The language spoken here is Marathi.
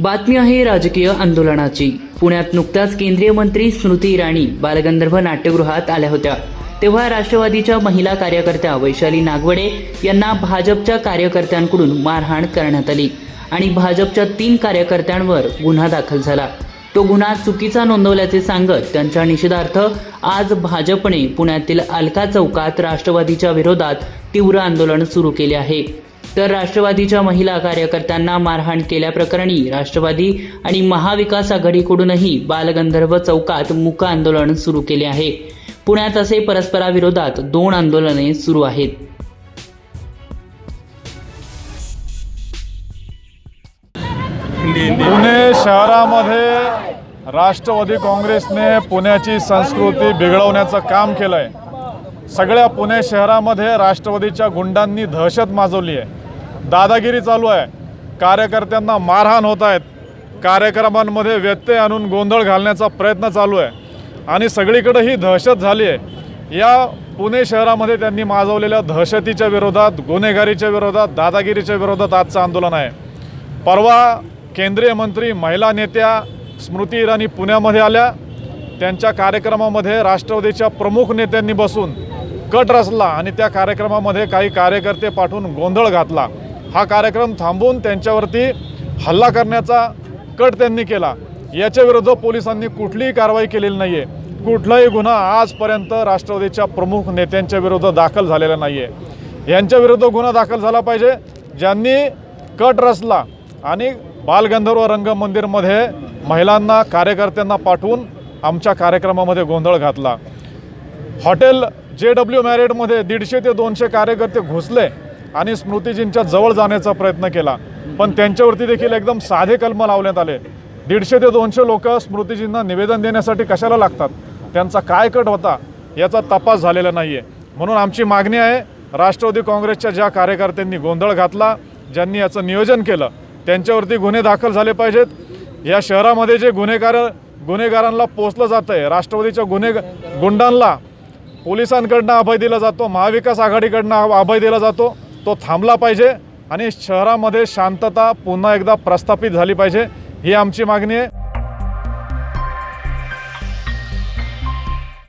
बातमी आहे राजकीय आंदोलनाची. पुण्यात नुकत्याच केंद्रीय मंत्री स्मृती इराणी बालगंधर्व नाट्यगृहात आल्या होत्या. तेव्हा राष्ट्रवादीच्या महिला कार्यकर्त्या वैशाली नागवडे यांना भाजपच्या कार्यकर्त्यांकडून मारहाण करण्यात आली आणि भाजपच्या तीन कार्यकर्त्यांवर गुन्हा दाखल झाला. तो गुन्हा चुकीचा नोंदवल्याचे सांगत त्यांच्या निषेधार्थ आज भाजपने पुण्यातील अलका चौकात राष्ट्रवादीच्या विरोधात तीव्र आंदोलन सुरू केले आहे. तर राष्ट्रवादीच्या महिला कार्यकर्त्यांना मारहाण केल्याप्रकरणी राष्ट्रवादी आणि महाविकास आघाडीकडूनही बालगंधर्व चौकात मूक आंदोलन सुरू केले आहे. पुण्यात असे परस्पराविरोधात दोन आंदोलने सुरू आहेत. पुणे शहरामध्ये राष्ट्रवादी काँग्रेसने पुण्याची संस्कृती बिघडवण्याचं काम केलं आहे सगळ्या पुणे शहरामध्ये राष्ट्रवादीच्या गुंडांनी दहशत माजवली आहे. दादागिरी चालू आहे. कार्यकर्त्यांना मारहाण होत आहेत. कार्यक्रमांमध्ये व्यत्यय आणून गोंधळ घालण्याचा प्रयत्न चालू आहे. आणि सगळीकडे ही दहशत झाली आहे. या पुणे शहरामध्ये त्यांनी माजवलेल्या दहशतीच्या विरोधात गुन्हेगारीच्या विरोधात दादागिरीच्या विरोधात आजचं आंदोलन आहे. परवा केंद्रीय मंत्री महिला नेत्या स्मृती इराणी पुण्यामध्ये आल्या. त्यांच्या कार्यक्रमामध्ये राष्ट्रवादीच्या प्रमुख नेत्यांनी बसून कट रचला आणि त्या कार्यक्रमामध्ये काही कार्यकर्ते पाठवून गोंधळ घातला. हा कार्यक्रम थांबवून त्यांच्यावरती हल्ला करण्याचा कट त्यांनी केला. याच्या विरुद्ध पोलिसांनी कुठलीही कारवाई केलेली नाही आहे कुठलाही गुन्हा आजपर्यंत राष्ट्रवादीच्या प्रमुख नेत्यांच्या विरुद्ध दाखल झालेला नाही आहे यांच्या विरुद्ध गुन्हा दाखल झाला पाहिजे. ज्यांनी कट रचला आणि बालगंधर्व रंगमंदिरमध्ये महिलांना कार्यकर्त्यांना पाठवून आमच्या कार्यक्रमामध्ये गोंधळ घातला. हॉटेल जे डब्ल्यू मॅरेटमध्ये दीडशे ते दोनशे कार्यकर्ते घुसले. आणि स्मृतीजींच्या जवळ जाण्याचा प्रयत्न केला. पण त्यांच्यावरती देखील एकदम साधे कलम लावण्यात आले. दीडशे ते दोनशे लोक स्मृतीजींना निवेदन देण्यासाठी कशाला लागतात? त्यांचा काय कट होता? याचा तपास झालेला नाही आहे म्हणून आमची मागणी आहे राष्ट्रवादी काँग्रेसच्या ज्या कार्यकर्त्यांनी गोंधळ घातला ज्यांनी याचं नियोजन केलं त्यांच्यावरती गुन्हे दाखल झाले पाहिजेत. या शहरामध्ये जे गुन्हेगार गुन्हेगारांना पोचलं जातं आहे राष्ट्रवादीच्या गुन्हे गुंडांना पोलिसांकडनं अभय दिला जातो महाविकास आघाडीकडनं अभय दिला जातो. तो थांबला पाहिजे आणि शहरामध्ये शांतता पुन्हा एकदा प्रस्थापित झाली पाहिजे ही आमची मागणी आहे.